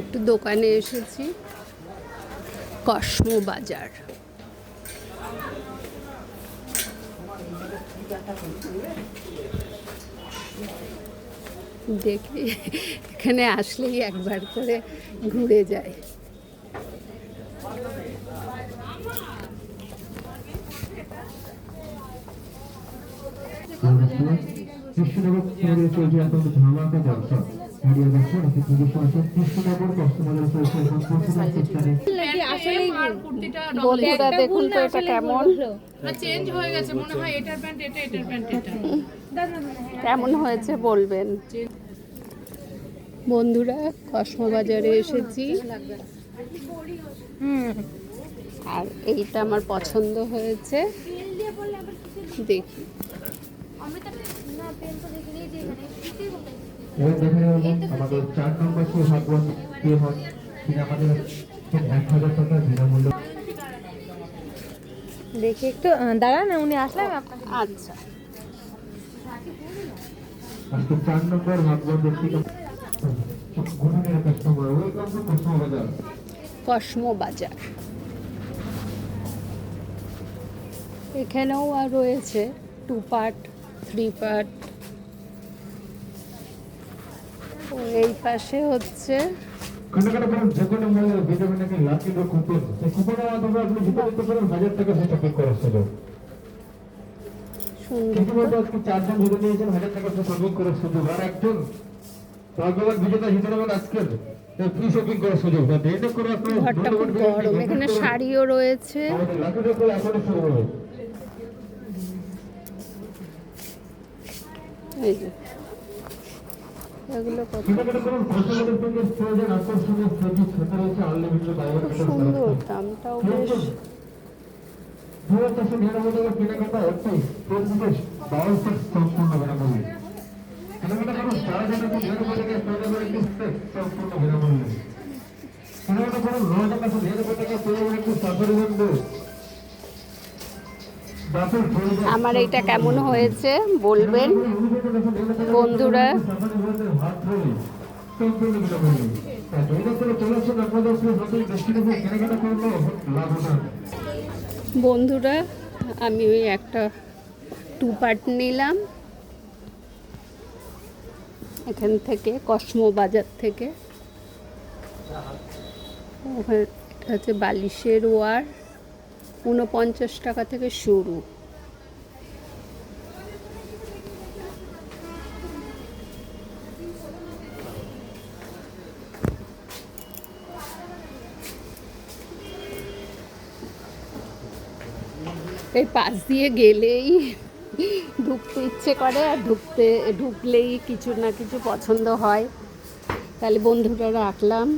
একটু দোকানে এসেছি। কসমো বাজার দেখি, এখানে আসলেই একবার করে ঘুরে যায় কৃষ্ণনগর চলছে ধামাকা দেখুন কৃষ্ণনগর তো এটা কেমন? চেঞ্জ হয়ে গেছে মনে হয় এটার প্যান্ট এটা এটার প্যান্ট এটা। কেমন হয়েছে বলবেন? বন্ধুরা কসমো বাজারে এসেছি আর এইটা আমার পছন্দ হয়েছে। দেখি। এবার দেখা গেল আমাদের চার নম্বর সৌভাগ্যবান কে হন তিনি আমাদের এক হাজার টাকা বিনামূল্য দেখি একটু দাঁড়ান উনি আসলে আমি আপনাকে। আচ্ছা। আজকে চার নম্বর ভাগবান ব্যক্তি ঘুরনের customer welcome to Cosmo Bazar Cosmo Bazar এখানেও আর রয়েছে টু পার্ট থ্রি পার্ট এই পাশে হচ্ছে এখানে শাড়িও রয়েছে। এই যে আনলিমিটেড বাইরে সুন্দর দামটাও বেশ। দু হাজার আমার এটা কেমন হয়েছে বলবেন? বন্ধুরা। বন্ধের, আমি ওই একটা টু পার্ট নিলাম। এখান থেকে কসমো বাজার থেকে। ওখানে হচ্ছে বালিশের ওয়ার। উনপঞ্চাশ টাকা থেকে শুরু। এই পাশ দিয়ে গেলেই ঢুকতে ইচ্ছে করে, আর ঢুকতে, ঢুকলেই কিছু না কিছু পছন্দ হয়। তাহলে বন্ধুরা রাখলাম।